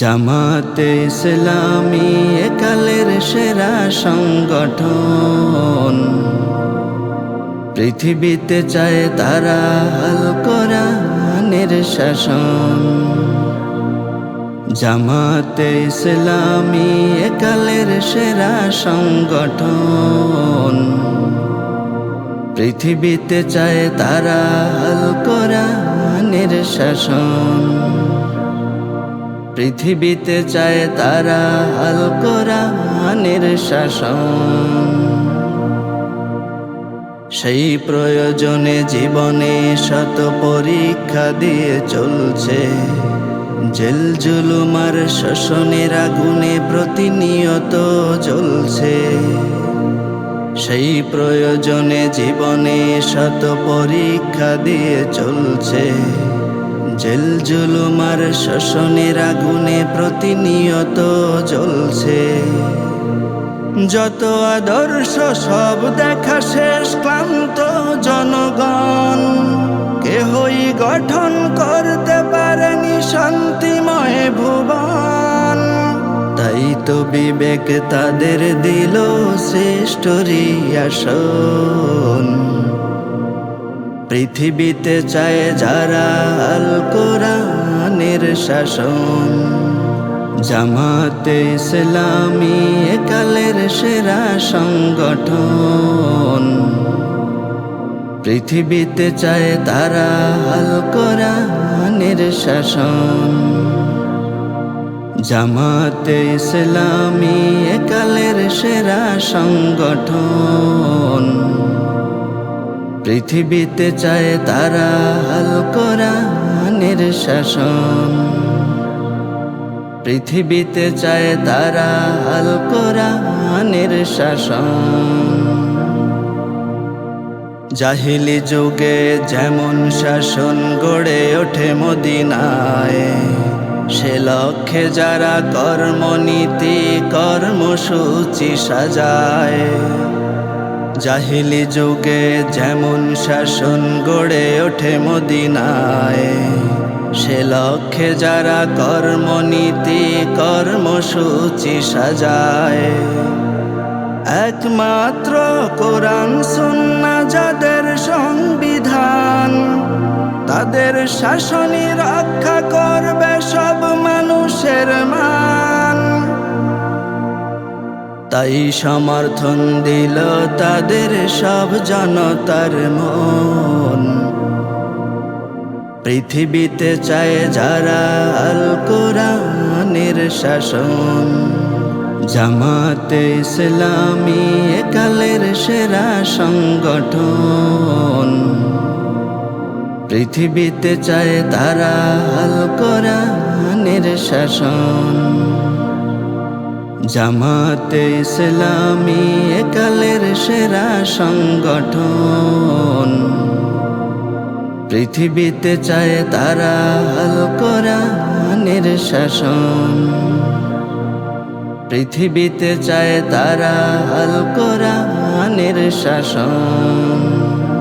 জামাতে ইসলামী একালের সেরা সংগঠন। পৃথিবীতে চায় তারা হাল কোরআনের শাসন। জামাতে ইসলামী একালের সেরা সংগঠন। পৃথিবীতে চায় তারা হাল কোরআনের শাসন। পৃথিবীতে চায় তারা আল কোরআনের শাসন। সেই প্রয়োজনে জীবনে শত পরীক্ষা দিয়ে চলছে। জেল জুলুমার শোষণের আগুনে প্রতিনিয়ত জ্বলছে। সেই প্রয়োজনে জীবনে শত পরীক্ষা দিয়ে চলছে। জেল জুলুমার শোষণের আগুনে প্রতিনিয়ত জ্বলছে। যত আদর্শ সব দেখা শেষ, ক্লান্ত জনগণ কেহই গঠন করতে পারেনি শান্তিময় ভুবন। তাই তো বিবেক তাদের দিল শ্রেষ্ঠ রিয়াসন পৃথিবীতে চায় যারা আল কোরআনের শাসন। জামাতে ইসলামী একালের সেরা সংগঠন। পৃথিবীতে চায় তারা আল কোরআনের শাসন। জামাতে ইসলামী একালের সেরা সংগঠন। পৃথিবীতে চায় তারা কোরআনের শাসন। পৃথিবীতে চায় তারা হাল কোরআনের শাসন। জাহিলি যুগে যেমন শাসন গড়ে ওঠে মদিনায়, সে লক্ষ্যে যারা কর্মনীতি, কর্মসূচি সাজায়। জাহিলি যুগে যেমন শাসন গড়ে ওঠে মদিনায়, সে লক্ষ্যে যারা কর্মনীতি, কর্মসূচি সাজায়। একমাত্র কোরআন, সুন্না যাদের সংবিধান, তাদের শাসনই রক্ষা করবে সব মানুষের মান তাই সমর্থন দিল তাদের সব জনতার মন। পৃথিবীতে চায় যারা আল কোরআনের শাসন। জামাতে ইসলামী একালের সেরা সংগঠন। পৃথিবীতে চায় তারা আল কোরআনের শাসন। জামাতে ইসলামী একালের সেরা সংগঠন। পৃথিবীতে চায় তারা আল কোরআনের শাসন। পৃথিবীতে চায় তারা আল কোরআনের শাসন।